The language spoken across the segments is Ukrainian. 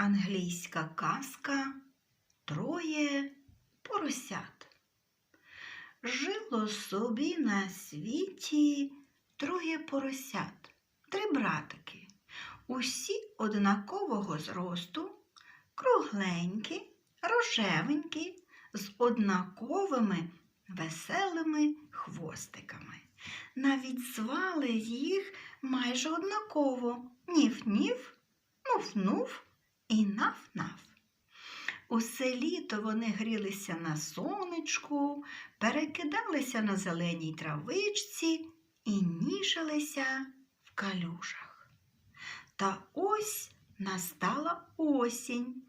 Англійська казка Троє поросят. Жило собі на світі троє поросят, три братики, усі однакового зросту, кругленькі, рожевенькі, з однаковими веселими хвостиками. Навіть звали їх майже однаково ніф-ніф, нуф-нуф і наф-наф. Усе літо вони грілися на сонечку, перекидалися на зеленій травичці і ніжилися в калюжах. Та ось настала осінь.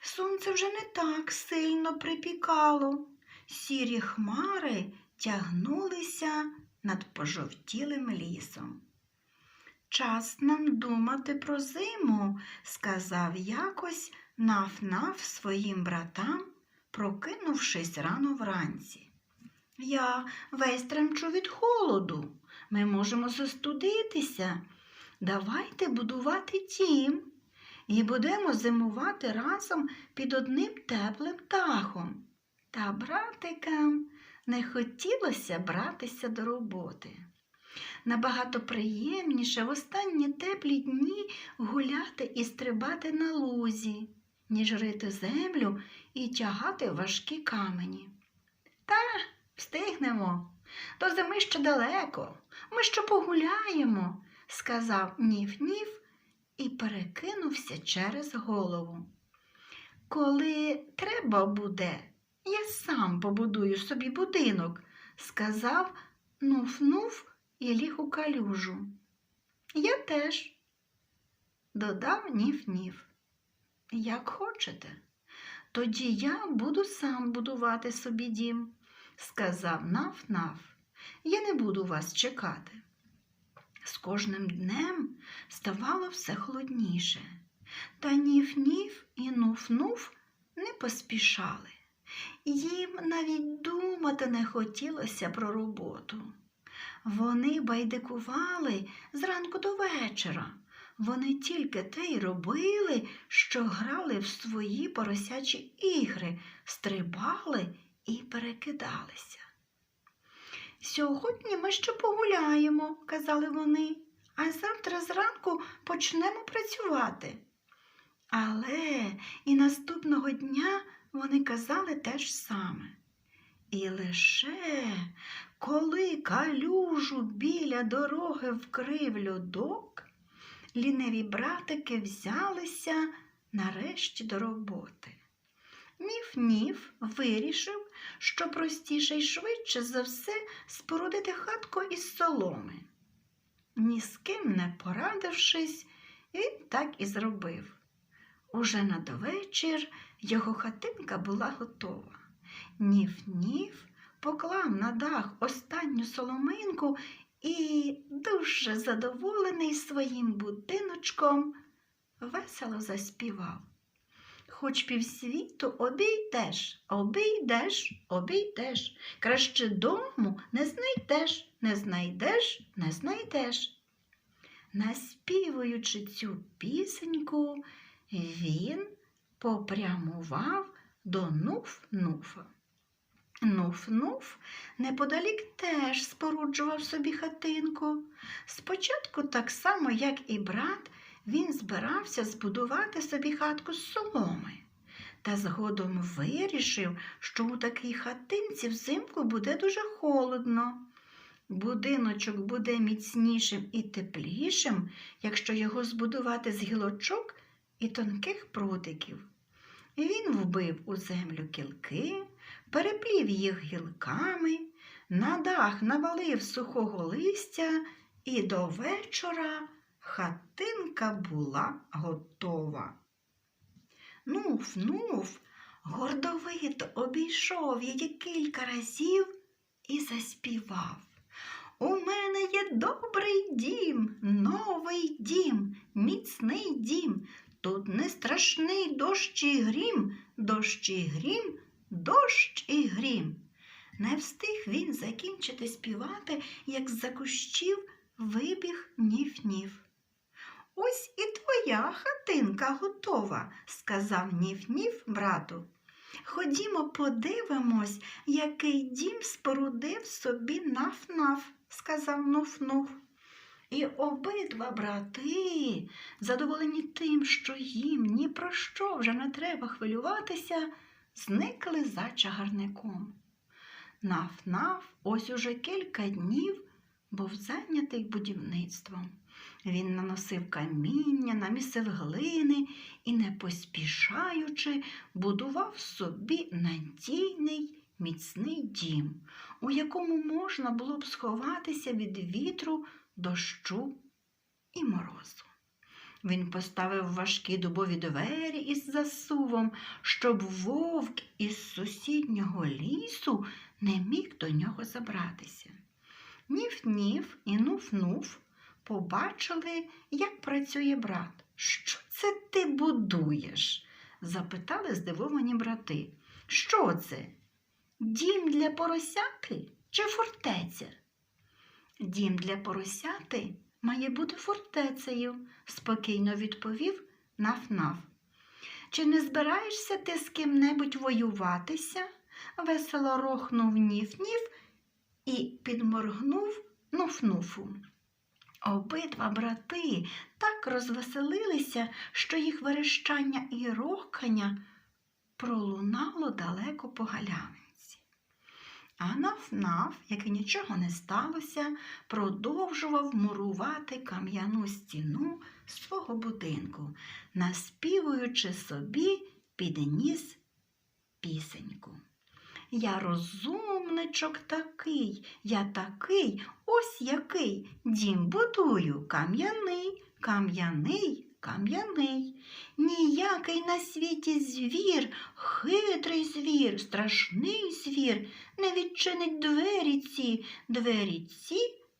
Сонце вже не так сильно припікало. Сірі хмари тягнулися над пожовтілим лісом. Час нам думати про зиму, сказав якось наф-наф своїм братам, прокинувшись рано вранці. Я весь тремчу від холоду. Ми можемо застудитися. Давайте будувати дім і будемо зимувати разом під одним теплим дахом. Та братикам не хотілося братися до роботи. Набагато приємніше в останні теплі дні гуляти і стрибати на лузі, ніж рити землю і тягати важкі камені. Та встигнемо. До зими ще далеко. Ми ще погуляємо, сказав ніф-ніф і перекинувся через голову. Коли треба буде, я сам побудую собі будинок, сказав нуф-нуф і ліг у калюжу. Я теж, додав ніф-ніф. Як хочете, тоді я буду сам будувати собі дім, сказав наф-наф. Я не буду вас чекати. З кожним днем ставало все холодніше, та ніф-ніф і нуф-нуф не поспішали. Їм навіть думати не хотілося про роботу. Вони байдикували зранку до вечора. Вони тільки те й робили, що грали в свої поросячі ігри, стрибали і перекидалися. Сьогодні ми ще погуляємо, казали вони, а завтра зранку почнемо працювати. Але і наступного дня вони казали те ж саме. І лише коли калюжу біля дороги вкрив льодок, ліниві братики взялися нарешті до роботи. Ніф-ніф вирішив, що простіше й швидше за все спорудити хатку із соломи. Ні з ким не порадившись, він так і зробив. Уже надвечір його хатинка була готова. Ніф-ніф поклав на дах останню соломинку і, дуже задоволений своїм будиночком, весело заспівав. Хоч півсвіту обійдеш, обійдеш, обійдеш. Краще дому не знайдеш, не знайдеш, не знайдеш. Наспівуючи цю пісеньку, він попрямував до Нуф-Нуфа. Нуф-Нуф неподалік теж споруджував собі хатинку. Спочатку, так само, як і брат, він збирався збудувати собі хатку з соломи. Та згодом вирішив, що у такій хатинці взимку буде дуже холодно. Будиночок буде міцнішим і теплішим, якщо його збудувати з гілочок і тонких прутиків. Він вбив у землю кілки, переплів їх гілками, на дах навалив сухого листя, і до вечора хатинка була готова. Нуф-нуф гордовито обійшов її кілька разів і заспівав. У мене є добрий дім, новий дім, міцний дім. Тут не страшний дощ і грім, дощ і грім, дощ і грім. Не встиг він закінчити співати, як з-за кущів вибіг ніф-ніф. ось і твоя хатинка готова, сказав Ніф-Ніф брату. Ходімо, подивимось, який дім спорудив собі наф-наф, сказав Нуф-Нуф. І обидва брати, задоволені тим, що їм ні про що вже не треба хвилюватися, зникли за чагарником. Наф-наф ось уже кілька днів був зайнятий будівництвом. Він наносив каміння, намісив глини і, не поспішаючи, будував собі надійний міцний дім, у якому можна було б сховатися від вітру, дощу і морозу. Він поставив важкі дубові двері із засувом, щоб вовк із сусіднього лісу не міг до нього забратися. Ніф-ніф і нуф-нуф побачили, як працює брат. Що це ти будуєш? запитали здивовані брати. Що це? Дім для поросяти чи фортеця? Дім для поросяти має бути фортецею, спокійно відповів Наф-Наф. Чи не збираєшся ти з ким-небудь воюватися? весело рохнув Ніф-Ніф і підморгнув Нуф-Нуфу. Обидва брати так розвеселилися, що їх верещання і рохкання пролунало далеко по галявинці. А наф-наф, як і нічого не сталося, продовжував мурувати кам'яну стіну свого будинку, наспівуючи собі під ніс пісеньку. Я розумничок такий, я такий, ось який дім будую, кам'яний, кам'яний, кам'яний. Ніякий на світі звір, хитрий звір, страшний звір, не відчинить двері ці, двері ці,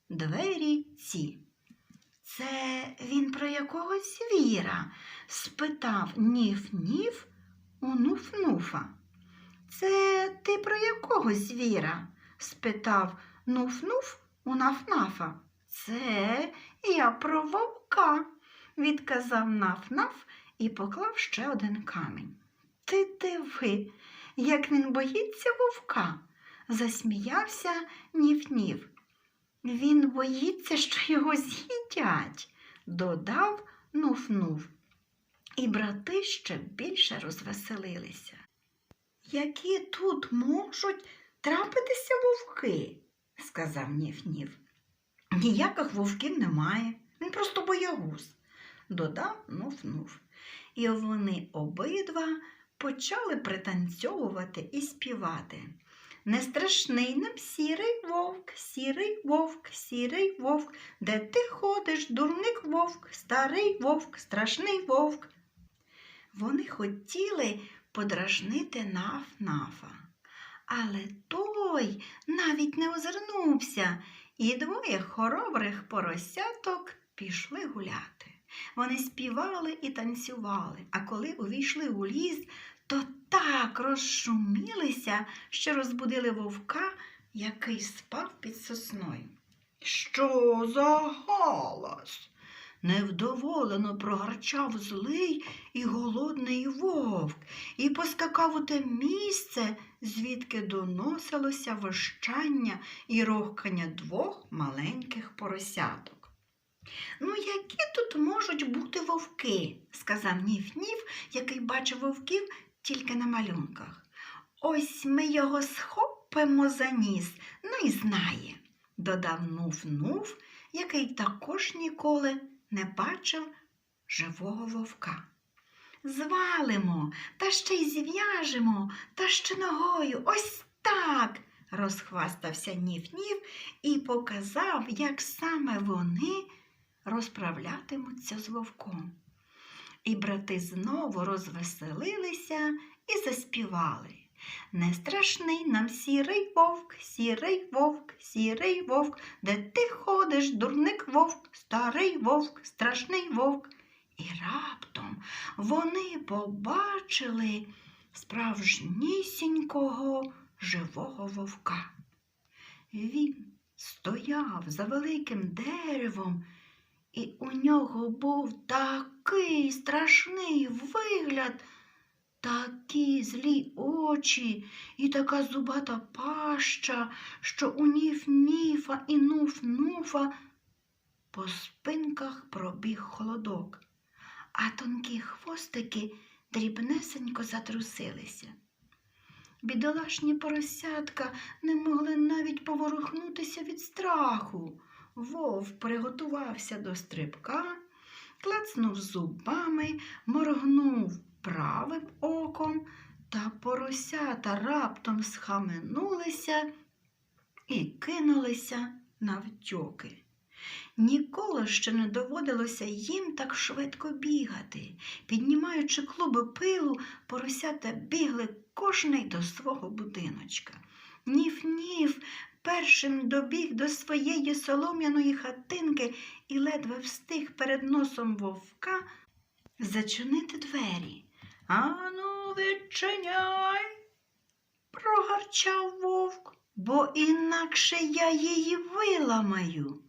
двері ці. Це він про якого звіра? спитав ніф-ніф у нуф-нуфа. Це ти про якого звіра? спитав нуф-нуф у наф-нафа. Це я про вовка, відказав наф-наф і поклав ще один камінь. Ти диви, як він боїться вовка, засміявся ніф-ніф. Він боїться, що його з'їдять, додав нуф-нуф. І брати ще більше розвеселилися. Які тут можуть трапитися вовки, сказав Ніф-Ніф. Ніяких вовків немає, він просто боягуз, додав Нуф-Нуф. І вони обидва почали пританцьовувати і співати. Не страшний нам сірий вовк, сірий вовк, сірий вовк, де ти ходиш, дурник вовк, старий вовк, страшний вовк. Вони хотіли подражнити наф-нафа. Але той навіть не озирнувся, і двоє хоробрих поросяток пішли гуляти. Вони співали і танцювали, а коли увійшли у ліс, то так розшумілися, що розбудили вовка, який спав під сосною. Що за галас? Невдоволено прогарчав злий і голодний вовк і поскакав у те місце, звідки доносилося вищання і рохкання двох маленьких поросяток. Ну, які тут можуть бути вовки? сказав Ніф-Ніф, який бачив вовків тільки на малюнках. Ось ми його схопимо за ніс, ну й знає, додав Нуф-Нуф, який також ніколи не бачив живого вовка. Звалимо, та ще й зв'яжемо, та ще ногою, ось так, розхвастався Ніф-Ніф і показав, як саме вони розправлятимуться з вовком. І брати знову розвеселилися і заспівали. Не страшний нам сірий вовк, сірий вовк, сірий вовк, де ти ходиш, дурник вовк, старий вовк, страшний вовк. І раптом вони побачили справжнісінького живого вовка. Він стояв за великим деревом І у нього був такий страшний вигляд, такі злі очі і така зубата паща, що у ніф-ніфа і нуф-нуфа по спинках пробіг холодок, а тонкі хвостики дрібнесенько затрусилися. Бідолашні поросятка не могли навіть поворухнутися від страху. Вовк приготувався до стрибка, клацнув зубами, моргнув правим оком, та поросята раптом схаменулися і кинулися навтьоки. Ніколи ще не доводилося їм так швидко бігати. Піднімаючи клуби пилу, поросята бігли кожний до свого будиночка. Ніф-ніф першим добіг до своєї солом'яної хатинки і ледве встиг перед носом вовка зачинити двері. Ану, відчиняй, прогарчав вовк, бо інакше я її виламаю.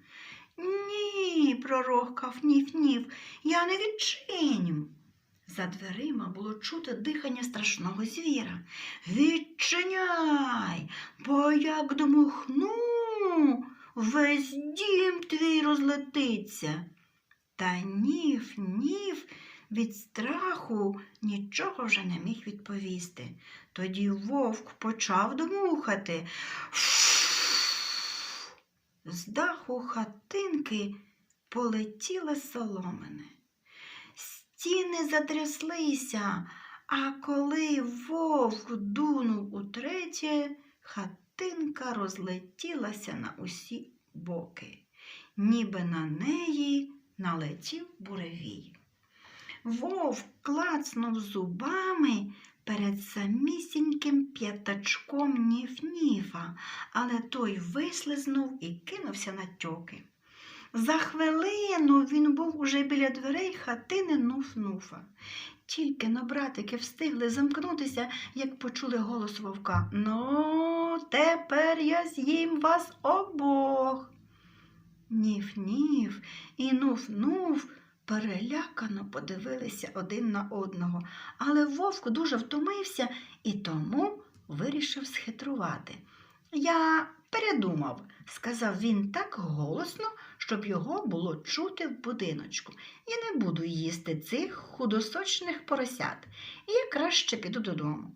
Ні, пророхкав ніф-ніф, я не відчиню. За дверима було чути дихання страшного звіра. Відчиняй, бо як дмухну, весь дім твій розлетиться. Та ніф, ніф від страху нічого вже не міг відповісти. Тоді вовк почав дмухати. З даху хатинки полетіла соломини. Стіни затряслися, а коли вовк дунув утретє, хатинка розлетілася на усі боки, ніби на неї налетів буревій. Вовк клацнув зубами перед самісіньким п'ятачком ніф-ніфа, але той вислизнув і кинувся на тьоки. За хвилину він був уже біля дверей хатини Нуф-Нуфа. Тільки но братики встигли замкнутися, як почули голос вовка. Ну, тепер я з'їм вас обох. Ніф-ніф і нуф-нуф перелякано подивилися один на одного, але вовк дуже втомився і тому вирішив схитрувати. Я передумав, сказав він так голосно, щоб його було чути в будиночку. Я не буду їсти цих худосочних поросят, і я краще піду додому.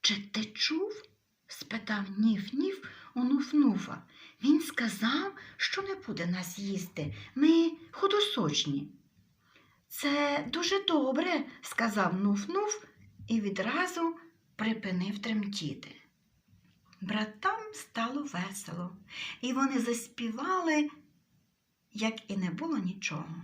Чи ти чув? спитав Ніф-Ніф у Нуф-Нуфа. Він сказав, що не буде нас їсти. Ми худосочні. Це дуже добре, сказав Нуф-Нуф і відразу припинив тремтіти. Братам стало весело, і вони заспівали, як і не було нічого.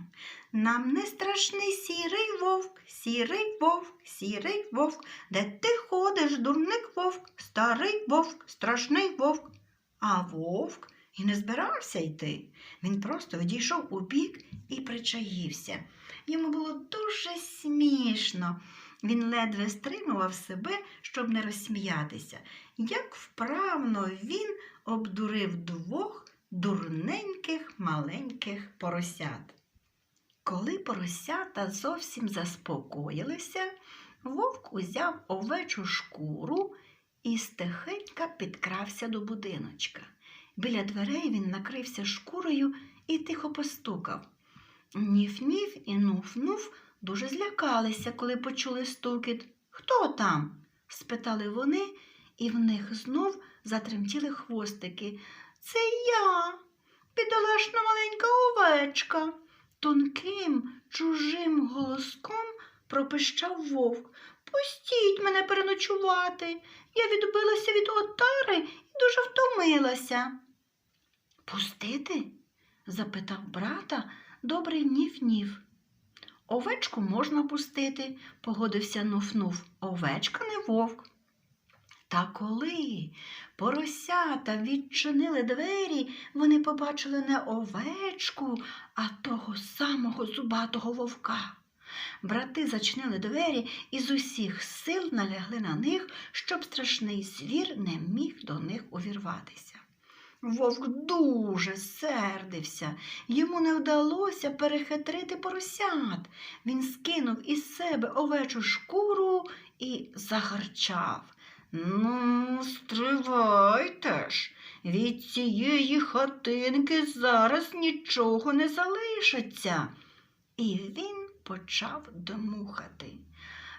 Нам не страшний сірий вовк, сірий вовк, сірий вовк, де ти ходиш, дурник вовк, старий вовк, страшний вовк. А вовк і не збирався йти. Він просто відійшов у бік і причаївся. Йому було дуже смішно. Він ледве стримував себе, щоб не розсміятися. Як вправно він обдурив двох дурненьких маленьких поросят. Коли поросята зовсім заспокоїлися, вовк узяв овечу шкуру і стихенька підкрався до будиночка. Біля дверей він накрився шкурою і тихо постукав. Ніф-ніф і нуф-нуф дуже злякалися, коли почули стукіт. Хто там? спитали вони, і в них знов затремтіли хвостики. Це я, бідолашна маленька овечка. Тонким, чужим голоском пропищав вовк. Пустіть мене переночувати. Я відбилася від отари і дуже втомилася. Пустити? запитав брата добрий ніф-ніф. Овечку можна пустити, погодився Нуф-Нуф. Овечка не вовк. Та коли поросята відчинили двері, вони побачили не овечку, а того самого зубатого вовка. Брати зачинили двері і з усіх сил налягли на них, щоб страшний звір не міг до них увірватися. Вовк дуже сердився. Йому не вдалося перехитрити поросят. Він скинув із себе овечу шкуру і загарчав. Ну, стривайте ж, від цієї хатинки зараз нічого не залишиться. І він почав дмухати.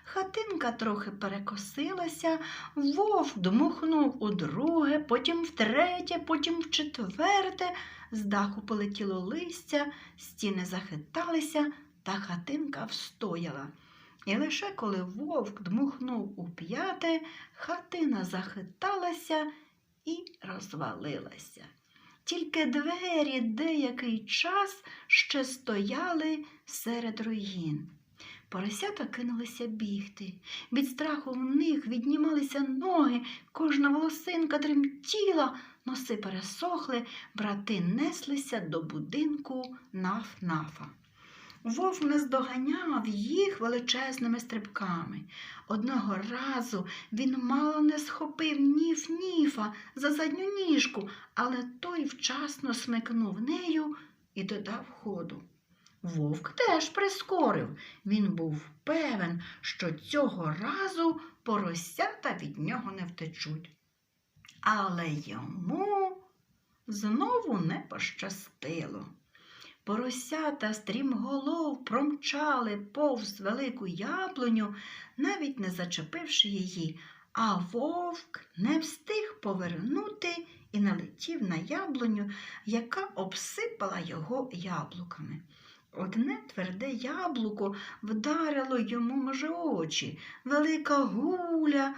Хатинка трохи перекосилася, вовк дмухнув у друге, потім втретє, потім в четверте. З даху полетіло листя, стіни захиталися, та хатинка встояла. І лише коли вовк дмухнув у п'яте, хатина захиталася і розвалилася. Тільки двері деякий час ще стояли серед руїн. Поросята кинулися бігти. Від страху в них віднімалися ноги, кожна волосинка тремтіла, носи пересохли, брати неслися до будинку наф-нафа. Вовк наздоганяв їх величезними стрибками. Одного разу він мало не схопив ніф-ніфа за задню ніжку, але той вчасно смикнув нею і додав ходу. Вовк теж прискорив. Він був певен, що цього разу поросята від нього не втечуть. Але йому знову не пощастило. Поросята стрімголов промчали повз велику яблуню, навіть не зачепивши її, а вовк не встиг повернути і налетів на яблуню, яка обсипала його яблуками. Одне тверде яблуко вдарило йому може очі, велика гуля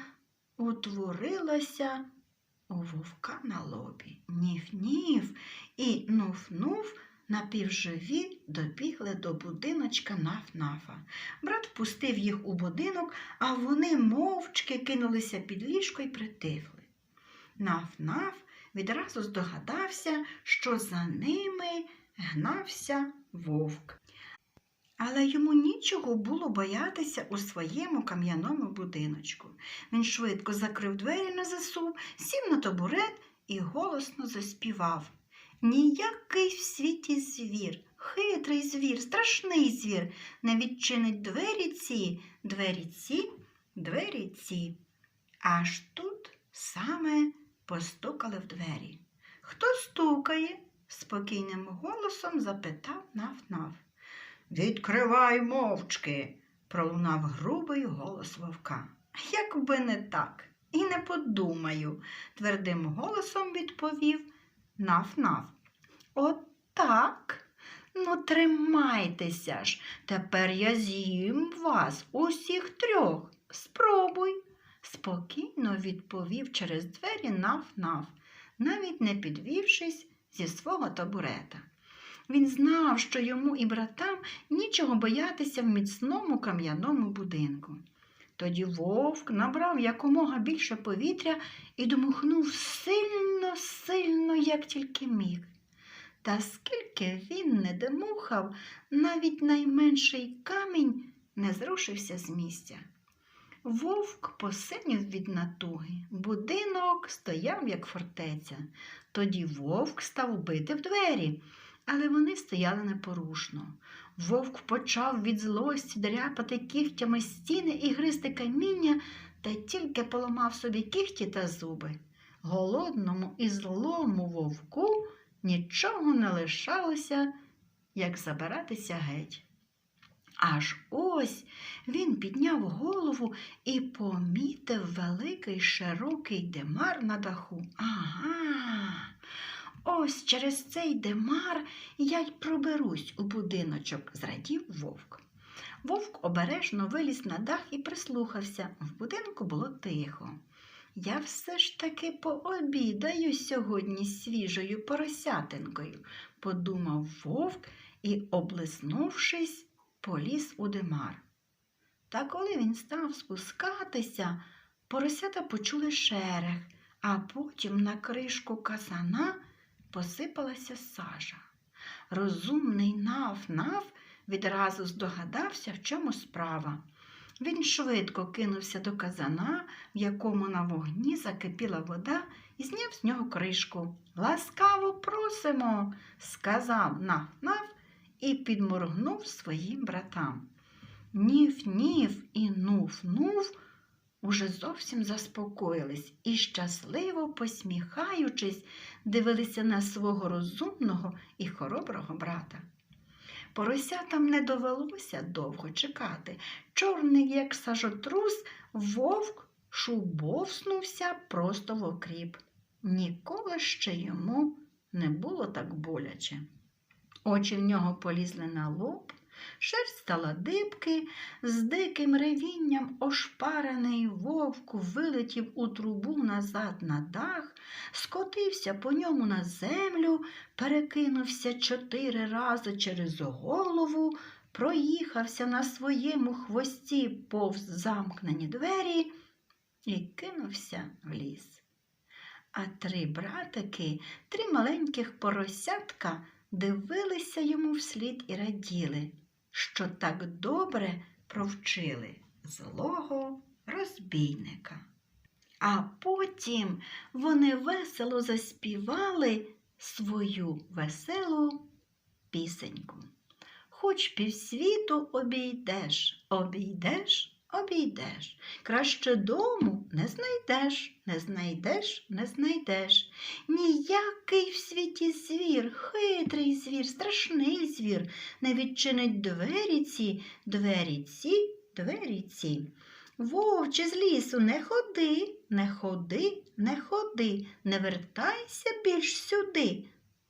утворилася у вовка на лобі. Ніф-ніф і нуф-нуф напівживі добігли до будиночка наф-нафа. Брат впустив їх у будинок, а вони мовчки кинулися під ліжко і притихли. Наф-наф відразу здогадався, що за ними гнався вовк. Але йому нічого було боятися у своєму кам'яному будиночку. Він швидко закрив двері на засув, сів на табурет і голосно заспівав. Ніякий в світі звір, хитрий звір, страшний звір, не відчинить двері ці, двері ці, двері ці. Аж тут саме постукали в двері. Хто стукає? Спокійним голосом запитав наф-наф. Відкривай мовчки, пролунав грубий голос вовка. Якби не так, і не подумаю, твердим голосом відповів наф-наф. Отак. Ну, тримайтеся ж, тепер я з'їм вас усіх трьох. Спробуй, спокійно відповів через двері наф-наф, навіть не підвівшись зі свого табурета. Він знав, що йому і братам нічого боятися в міцному кам'яному будинку. Тоді вовк набрав якомога більше повітря і домухнув сильно, сильно, як тільки міг. Та скільки він не демухав, навіть найменший камінь не зрушився з місця. Вовк посинів від натуги. Будинок стояв, як фортеця. Тоді вовк став бити в двері, але вони стояли непорушно. Вовк почав від злості дряпати кігтями стіни і гризти каміння, та тільки поламав собі кігті та зуби. Голодному і злому вовку нічого не лишалося, як забиратися геть. Аж ось він підняв голову і помітив великий широкий димар на даху. Ага. Ось через цей димар я й проберусь у будиночок, зрадів вовк. Вовк обережно виліз на дах і прислухався. В будинку було тихо. Я все ж таки пообідаю сьогодні свіжою поросятинкою, подумав вовк і, облизнувшись, поліз у димар. Та коли він став спускатися, поросята почули шерех, а потім на кришку казана посипалася сажа. Розумний наф-наф відразу здогадався, в чому справа. Він швидко кинувся до казана, в якому на вогні закипіла вода, і зняв з нього кришку. Ласкаво просимо, сказав наф-наф і підморгнув своїм братам. Ніф-ніф і нуф-нуф уже зовсім заспокоїлись і, щасливо посміхаючись, дивилися на свого розумного і хороброго брата. Поросятам не довелося довго чекати. Чорний, як сажотрус, вовк шубовснувся просто в окріп. Ніколи ще йому не було так боляче. Очі в нього полізли на лоб, шерсть стала дибки, з диким ревінням ошпарений вовк вилетів у трубу назад на дах, скотився по ньому на землю, перекинувся чотири рази через голову, проїхався на своєму хвості повз замкнені двері і кинувся в ліс. А три братики, три маленьких поросятка дивилися йому вслід і раділи, що так добре провчили злого розбійника. А потім вони весело заспівали свою веселу пісеньку. Хоч півсвіту обійдеш, обійдеш, обійдеш. Краще дому не знайдеш, не знайдеш, не знайдеш. Ніякий в світі звір, хитрий звір, страшний звір, не відчинить двері ці, двері ці, двері ці. Вовче з лісу не ходи, не ходи, не ходи, не вертайся більш сюди.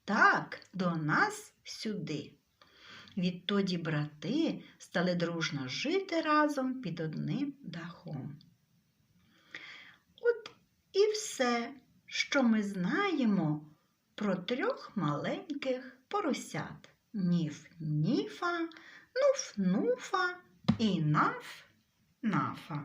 Так, до нас сюди. Відтоді брати стали дружно жити разом під одним дахом. От і все, що ми знаємо про трьох маленьких поросят Ніф-ніфа, нуф-нуфа і наф-нафа.